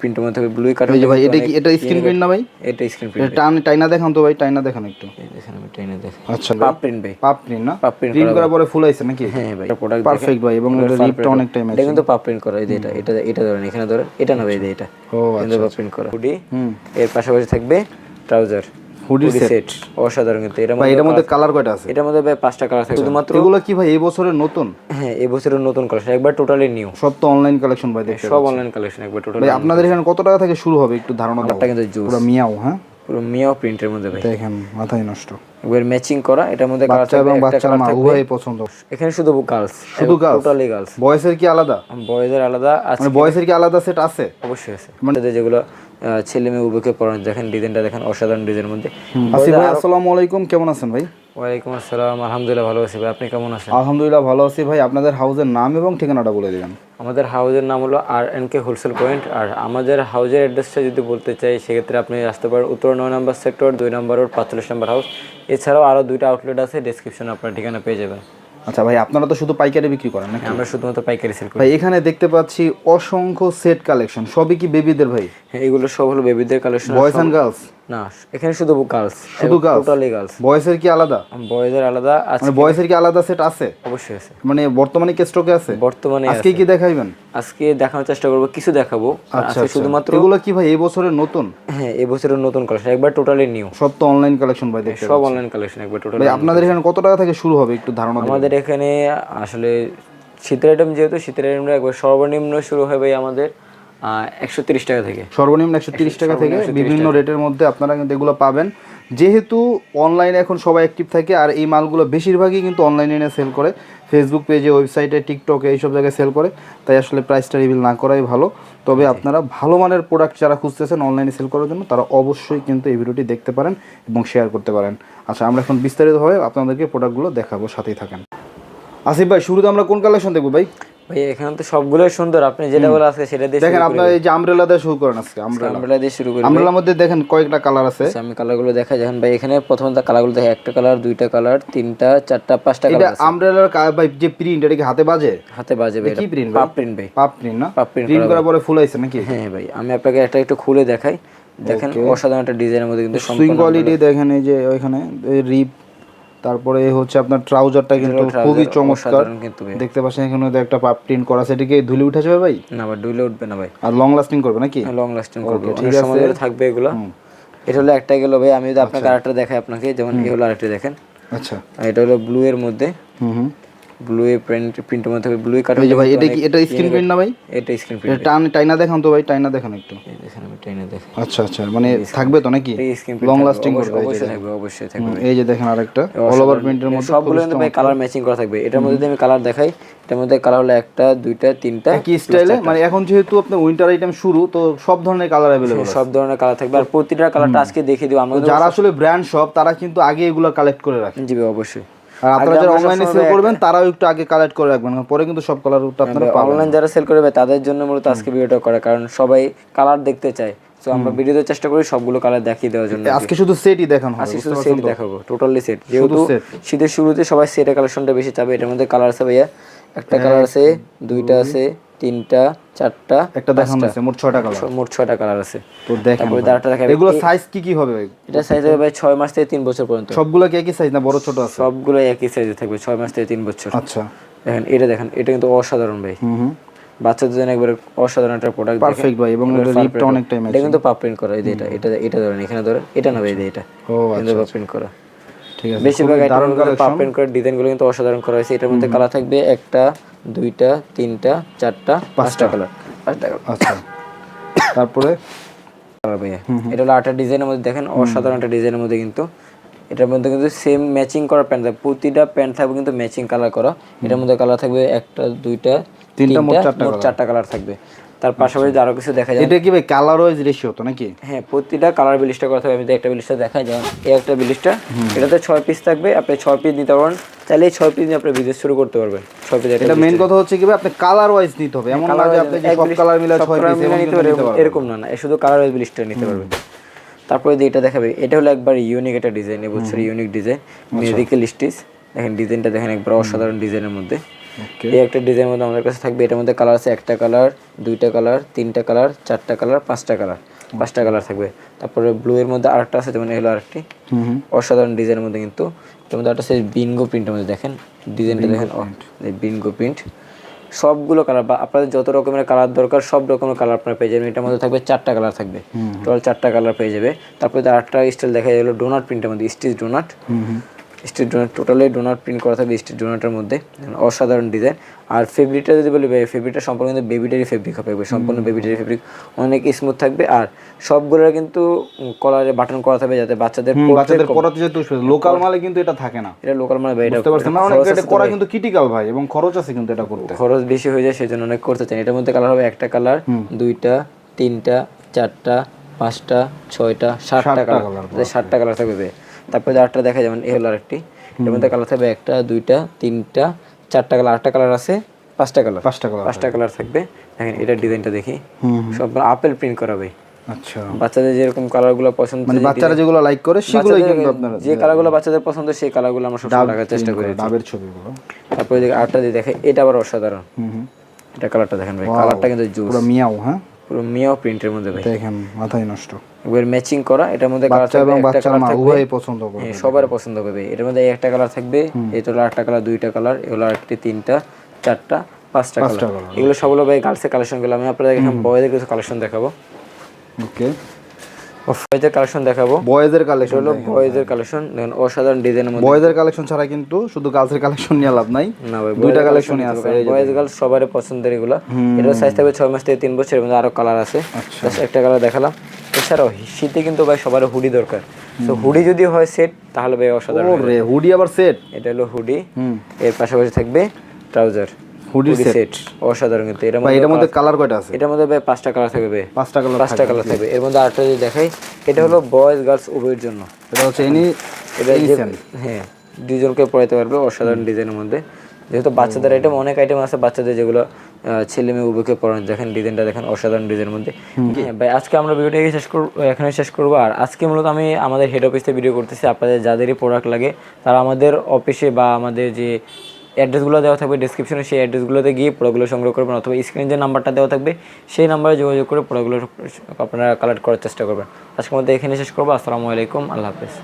প্রিন্টের মধ্যে blue cut হয়ে ভাই এটা কি এটা স্ক্রিন প্রিন্ট না ভাই? এটা স্ক্রিন প্রিন্ট টান টাইনা দেখান তো ভাই টাইনা দেখান একটু। দেখেন আমি টাইনা দেখ আচ্ছা পাপ প্রিন্ট ভাই। পাপ প্রিন্ট না? পাপ প্রিন্ট করার পরে ফুল আইছে নাকি? হ্যাঁ ভাই। প্রোডাক্ট পারফেক্ট ভাই এবং এটা রিপটা অনেক টাইম এটা কিন্তু পাপ প্রিন্ট করা এই যে এটা এটা এটা ধরেন এখানে ধরেন এটা না ভাই যে এটা। ও আচ্ছা পাপ প্রিন্ট করা। হুডি হুম। এর পাশাপাশি থাকবে ট্রাউজার হুডি সেট অসাধারণ কিন্তু। এটার মধ্যে মধ্যে কালার কয়টা আছে? এটার মধ্যে ভাই পাঁচটা কালার থাকে শুধুমাত্র এগুলো কি ভাই এই বছরের নতুন? হ্যাঁ এই বছরের নতুন কালেকশন একবার টোটালি নিউ সব তো অনলাইন কালেকশন ভাই দেখতে সব অনলাইন কালেকশন একবার টোটাল ভাই আপনাদের এখানে কত টাকা থেকে শুরু হবে? একটু ধারণা দাও। কিন্তু জুস পুরো মিয়াও হ্যাঁ? পুরো মিয়াও প্রিন্টের মধ্যে ভাই। দেখেন মাথায় নষ্ট। একবার ম্যাচিং করা এটার মধ্যে কালার থাকবে এবং একটা কালার মা উভয়ই পছন্দ। এখানে শুধু গার্লস শুধু girls? টোটালি গার্লস বয়সের কি আলাদা? বয়েজের আলাদা আছে মানে বয়সের কি আলাদা সেট আছে? অবশ্যই আছে। মানে যেগুলো ছেলে মেয়ে উভয়কে পড়ানো দেখেন ডিজাইনটা দেখেন অসাধারণ ডিজাইনের মধ্যে। ভাই আসসালামু আলাইকুম কেমন আছেন ভাই? ওয়ালাইকুম আসসালাম আলহামদুলিল্লাহ ভালো আছি ভাই আপনি কেমন আছেন? আলহামদুলিল্লাহ ভালো আছি ভাই আপনাদের হাউসের নাম এবং ঠিকানাটা বলে দিবেন। আমাদের হাউজের নাম হলো R N K wholesale point আর আমাদের হাউজের অ্যাড্রেসটা যদি বলতে চাই সেক্ষেত্রে আপনি আসতে পারেন উত্তর নয় নম্বর সেক্টর দুই নম্বর রোড পাঁচচল্লিশ নম্বর হাউস। এছাড়াও আরও দুইটা আউটলেট আছে ডিসক্রিপশনে আপনার ঠিকানা পেয়ে যাবেন। আচ্ছা ভাই আপনারা তো শুধু পাইকারি বিক্রি করেন নাকি? আমরা শুধুমাত্র পাইকারি সেল করি। ভাই এখানে দেখতে পাচ্ছি অসংখ্য সেট কালেকশন সবই কি বেবিদের ভাই? হ্যাঁ, এগুলো সব হলো বেবিদের কালেকশন বয়েজ অ্যান্ড গার্লস না এখানে শুধু গার্লস শুধু girls? টোটালি গার্লস কি আলাদা? বয়েজের আলাদা আছে মানে কি আলাদা সেট আছে? অবশ্যই আছে। মানে বর্তমানে কি স্টকে আছে? বর্তমানে আজকে কি দেখাইবেন? আজকে দেখানোর চেষ্টা করব কিছু দেখাবো। আচ্ছা আজকে শুধুমাত্র এগুলো কি ভাই এই বছরের নতুন? হ্যাঁ এবছরের নতুন কালেকশন একবার টোটালি নিউ সব তো অনলাইন কালেকশন ভাই দেখতে সব অনলাইন কালেকশন একবার টোটাল ভাই আপনাদের এখানে কত টাকা থেকে শুরু হবে? একটু ধারণা আমাদের এখানে আসলে শীতের আইটেম যেহেতু শীতের আইটেমটা একবার সর্বনিম্ন শুরু হবে আমাদের। একশো তিরিশ টাকা থেকে। সর্বনিম্ন একশো তিরিশ টাকা থেকে বিভিন্ন রেটের মধ্যে আপনারা কিন্তু এগুলো পাবেন। যেহেতু অনলাইনে এখন সবাই অ্যাক্টিভ থাকে আর এই মালগুলো বেশিরভাগই কিন্তু অনলাইনে এনে সেল করে। ফেসবুক পেজে ওয়েবসাইটে টিকটকে এইসব জায়গায় সেল করে। তাই আসলে প্রাইসটা রিভিল না করাই ভালো। তবে আপনারা ভালো মানের প্রোডাক্ট যারা খুঁজতেছেন অনলাইনে সেল করার জন্য তারা অবশ্যই কিন্তু এই ভিডিওটি দেখতে পারেন এবং শেয়ার করতে পারেন। আচ্ছা আমরা এখন বিস্তারিতভাবে আপনাদেরকে প্রোডাক্টগুলো দেখাবো সাথেই থাকেন। আসিফ ভাই শুরুতে আমরা কোন কালেকশন দেখব ভাই? ভাই এখানে তো সবগুলোই সুন্দর। আপনি যেটা বলে আজকে সেটা দিয়ে দেখেন আপনার এই যে আমব্রেলা দিয়ে শুরু করেন আজকে আমব্রেলা আমরা দিয়ে শুরু করি। আমব্রেলার মধ্যে দেখেন কয়েকটা কালার আছে। আচ্ছা, আমি কালারগুলো দেখা যখন ভাই এখানে প্রথমত কালারগুলো দেখে একটা কালার দুইটা কালার তিনটা চারটা পাঁচটা এটা কালার আমব্রেলার ভাই যে প্রিন্ট এটা কি হাতে বাজে? হাতে বাজে ভাই কি প্রিন্ট পাপ প্রিন্ট ভাই। পাপ প্রিন্ট না? পাপ প্রিন্ট প্রিন্ট করার পরে নাকি? হ্যাঁ ভাই আমি আপনাকে একটা একটু খুলে দেখাই। দেখেন অসাধারণ একটা ডিজাইনের মধ্যে কিন্তু সুইং কোয়ালিটি দেখেন এই যে ওইখানে রিপ তারপরে হচ্ছে আপনার ট্রাউজারটা কিন্তু খুবই চমৎকার। দেখতে পাচ্ছেন এখানে একটা পাপ প্রিন্ট করা সেটিকে ধুলে উঠে যাবে ভাই? না ভাই ধুলে উঠবে না ভাই। আর লং লাস্টিং করবে নাকি? লং লাস্টিং করবে। ঠিক সময় ধরে থাকবে এগুলো। এটা হলো একটা গেল ভাই আমি যদি আপনাকে আরেকটা দেখাই আপনাকে যেমন এই হলো আরেকটা দেখেন। আচ্ছা। এটা হলো ব্লু এর মধ্যে। হুম হুম। ব্লু এর প্রিন্ট প্রিন্টের মধ্যে ব্লু কাট এই যে ভাই এটা কি এটা স্ক্রিন প্রিন্ট না ভাই? এটা স্ক্রিন টান টাইনা দেখান তো ভাই টাইনা দেখান একটু। দেখেন আমি দেখ আচ্ছা আচ্ছা মানে থাকবে তো নাকি? লং লাস্টিং করবে অবশ্যই থাকবে অবশ্যই থাকবে। এই যে দেখেন আরেকটা অল ওভার প্রিন্টের মধ্যে সবগুলো কিন্তু ভাই কালার ম্যাচিং করা থাকবে। এটার মধ্যে যদি আমি কালার দেখাই এটার মধ্যে কালার হলো একটা দুইটা তিনটা কি স্টাইলে মানে এখন যেহেতু আপনার উইন্টার আইটেম শুরু তো সব ধরনের কালার অ্যাভেলেবল সব ধরনের কালার থাকবে। আর প্রতিটা কালারটা আজকে দেখিয়ে দিব আমরা যারা আসলে ব্র্যান্ড শপ তারা কিন্তু আগে এগুলো কালেক্ট করে রাখে। জি অবশ্যই। আর আপনারা যারা অনলাইনে সেল করবেন তারাও একটু আগে কালেক্ট করে রাখবেন পরে কিন্তু সব কালার আপনারা অনলাইন যারা সেল করবে তাদের জন্য মূলত আজকে ভিডিওটা করা কারণ সবাই কালার দেখতে চায়। তো আমরা ভিডিওতে চেষ্টা করি সবগুলো কালার দেখিয়ে দেওয়ার জন্য আজকে শুধু সেটই দেখানো আজকে শুধু সেট দেখাবো টোটালি সেট যেহেতু শীতের শুরুতে সবাই সেটের কালেকশনটা বেশি চাবে এটার মধ্যে কালার আছে ভাইয়া। একটা কালার আছে দুইটা আছে তিনটা চারটা একটা দেখানো আছে মোট ছয়টা কালার মোট ছয়টা কালার আছে। তো দেখেন তারপরে আরেকটা দেখাবে। এগুলো সাইজ কি কি হবে ভাই? এটা সাইজ হবে ভাই ছয় মাস থেকে তিন বছর পর্যন্ত। সবগুলো কি একই সাইজ না বড় ছোট আছে? সবগুলো একই সাইজে থাকবে ছয় মাস থেকে তিন বছর। আচ্ছা। দেখেন এটা দেখেন এটা কিন্তু অসাধারণ ভাই। হুম বাচ্চাদের জন্য একবারে অসাধারণ একটা প্রোডাক্ট পারফেক্ট ভাই এবং এটা রিপটা অনেক টাইম এটা কিন্তু পাপ প্রিন্ট করা এই যে এটা এটা এটা ধরেন এখানে ধরেন এটা না ভাই এই যে এটা। ও কিন্তু পাপ প্রিন্ট করা। বেশিরভাগ আইটেমগুলো পাপ প্রিন্ট করা ডিজাইনগুলো কিন্তু অসাধারণ করা হয়েছে। এটার মধ্যে কালার থাকবে একটা দুইটা তিনটা চারটা পাঁচটা। কালার পাঁচটা কালার আচ্ছা। তারপরে? এটা হলো আটটা ডিজাইনের মধ্যে দেখেন অসাধারণ একটা ডিজাইনের মধ্যে কিন্তু। এটার মধ্যে কিন্তু সেম ম্যাচিং করা প্যান্ট থাকবে। প্রতিটা প্যান্ট থাকবে কিন্তু ম্যাচিং কালার করা। এটার মধ্যে কালার থাকবে একটা দুইটা তিনটা মোট চারটা কালার থাকবে। তার পাশাপাশি আরও কিছু দেখা যায়। এটা কি ভাই কালার ওয়াইজ রেশিও তো নাকি? হ্যাঁ প্রতিটা কালার বিলিশটা করতে হবে আমি একটা বিলিশটা দেখাই যেমন এই একটা বিলিশটা এটাতে ছয় পিস থাকবে আপনি ছয় পিস নিতে পারবেন। চাইলে এই ছয় পিস নিয়ে আপনি বিজনেস শুরু করতে পারবেন। ছয় পিস এটা মেইন কথা হচ্ছে কি ভাই আপনি কালার ওয়াইজ নিতে হবে। এমন না যে আপনি যে সব কালার মিলে ছয় পিস নিতে পারবেন। এরকম না না এ শুধু কালার ওয়াইজ বিলিশটা নিতে পারবেন। তারপরে যে এটা দেখাবে এটা হলো একবার ইউনিক একটা ডিজাইন এবছর ইউনিক ডিজাইন মেডিকেল স্টিচ দেখেন ডিজাইনটা দেখেন একবার অসাধারণ ডিজাইনের মধ্যে। এই একটা ডিজাইনের মধ্যে আমাদের কাছে থাকবে। এটার মধ্যে কালার আছে একটা কালার দুইটা কালার তিনটা কালার চারটা কালার পাঁচটা কালার পাঁচটা কালার থাকবে। তারপরে ব্লু এর মধ্যে আরেকটা আছে যেমন এগুলো আরেকটি। অসাধারণ ডিজাইনের মধ্যে কিন্তু। এর মধ্যে একটা আছে বিনগো প্রিন্টের মধ্যে দেখেন। ডিজাইনটা দেখেন বিনগো প্রিন্ট সবগুলো কালার বা আপনাদের যত রকমের কালার দরকার সব রকমের কালার আপনারা পেয়ে যাবেন। এটার মধ্যে থাকবে চারটা কালার থাকবে। টোটাল চারটা কালার পেয়ে যাবে। তারপরে আরেকটা স্টাইল দেখা গেলো ডোনাট প্রিন্টের মধ্যে স্টিচ ডোনাট হুম ডোনার টোটালি ডোনাট প্রিন্ট করা থাকবে স্টিচ ডোনাটের মধ্যে অসাধারণ ডিজাইন আর ফেব্রিকটা যদি বলি ফেব্রিকটা সম্পূর্ণ কিন্তু বেবিটারি ফেব্রিক হবে সম্পূর্ণ বেবিটারি ফেব্রিক অনেক স্মুথ থাকবে। আর সবগুলোর কিন্তু কলারে বাটন করা থাকবে যাতে বাচ্চাদের বাচ্চাদের পড়াতে লোকাল মালে কিন্তু এটা থাকে না। এটা লোকাল মানে ভাই এটা বুঝতে পারছেন? না অনেক এটা করা কিন্তু ক্রিটিক্যাল ভাই এবং খরচ আছে কিন্তু এটা করতে। খরচ বেশি হয়ে যায় সেজন্য অনেক করতে চান এটার মধ্যে কালার হবে একটা কালার দুইটা তিনটা চারটা পাঁচটা ছয়টা সাতটা কালার সাতটা কালার থাকবে তারপরে আটটা দেখা যেমন এ হলো আরেকটি। এর মধ্যে কালার থাকবে একটা দুইটা তিনটা চারটা কালার আটটা কালার আছে পাঁচটা কালার পাঁচটা কালার পাঁচটা কালার থাকবে। দেখেন এটা ডিজাইনটা দেখি। সব আপেল প্রিন্ট করাবে। আচ্ছা। বাচ্চাদের যেরকম কালারগুলো পছন্দ মানে বাচ্চারা যেগুলো লাইক করে সেগুলোই কিন্তু আপনারা যে কালারগুলো বাচ্চাদের পছন্দ সেই কালারগুলো আমরা সবসময় রাখার চেষ্টা করি। ডাবের ছবিগুলো। তারপরে দেখে আটটা দিয়ে দেখে এটা আবার অসাধারণ। হুম হুম। এটা কালারটা দেখেন ভাই কালারটা কিন্তু জুস পুরো মিয়াও হ্যাঁ? পুরো মিয়াও প্রিন্টের মধ্যে ভাই। দেখেন মাথায় নষ্ট। এবার ম্যাচিং করা এটার মধ্যে কালার থাকবে এবং বাচ্চার মা উভয়ই পছন্দ করে হ্যাঁ সবার পছন্দ করবে এটার মধ্যে একটা কালার থাকবে এটা হলো একটা কালার দুইটা কালার এগুলো আরেকটি তিনটা চারটা পাঁচটা কালার এগুলো সবগুলো ভাই গার্লসের কালেকশনগুলো আমি আপনাদের এখন বয়েদের কিছু কালেকশন দেখাবো। ওকে বয়েদের কালেকশন দেখাবো। বয়েজের এটা কালেকশন হলো বয়েদের কালেকশন। দেখুন অসাধারণ ডিজাইনের মধ্যে। বয়েজের কালেকশন ছাড়া কিন্তু শুধু গার্লসের কালেকশন নিয়ে লাভ নাই। না ভাই দুইটা কালেকশনই আছে বয়েজ গার্ল সবারই পছন্দের এগুলো। এটার সাইজ থাকবে ছয় মাস থেকে তিন বছর এর মধ্যে আরও কালার আছে। আচ্ছা। একটা কালার দেখালাম। এছাড়াও শীতে কিন্তু ভাই সবার হুডি দরকার। তো হুডি যদি হয় সেট তাহলে ভাই অসাধারণ হুডি আবার সেট এটা হলো হুডি হুম। এর পাশাপাশি থাকবে ট্রাউজার হুডি সেট। অসাধারণ কিন্তু। মধ্যে মধ্যে কালার কয়টা আছে? এটার মধ্যে ভাই পাঁচটা কালার থাকবে। পাঁচটা কালার পাঁচটা কালার থাকবে। এর মধ্যে আরেকটা যদি দেখাই এটা হলো বয়েজ গার্লস উভয়ের জন্য। এটা হচ্ছে এনি এটা হ্যাঁ দুজনকে পড়াইতে পারবে অসাধারণ ডিজাইনের মধ্যে। যেহেতু বাচ্চাদের আইটেম অনেক আইটেম আছে বাচ্চাদের যেগুলো ছেলে মেয়ে উভয়কে পড়ানো। দেখেন ডিজাইনটা দেখেন অসাধারণ ডিজাইনের মধ্যে। হ্যাঁ, ভাই আজকে আমরা ভিডিওটা শেষ করব এখানে শেষ করব। আর আজকে মূলত আমি আমাদের হেড অফিসে ভিডিও করতেছি। আপনাদের যাদেরই প্রোডাক্ট লাগে তারা আমাদের অফিসে বা আমাদের যে অ্যাড্রেসগুলো দেওয়া থাকবে ডিসক্রিপশনে সেই অ্যাড্রেসগুলোতে গিয়ে প্রোডাক্টগুলো সংগ্রহ করবেন অথবা স্ক্রিনে যে নাম্বারটা দেওয়া থাকবে, সেই নাম্বারে যোগাযোগ করে প্রোডাক্টগুলো আপনারা কালেক্ট করার চেষ্টা করবেন। আজকের মধ্যে এখানে শেষ করব। আসসালামু আলাইকুম। আল্লাহ হাফেজ।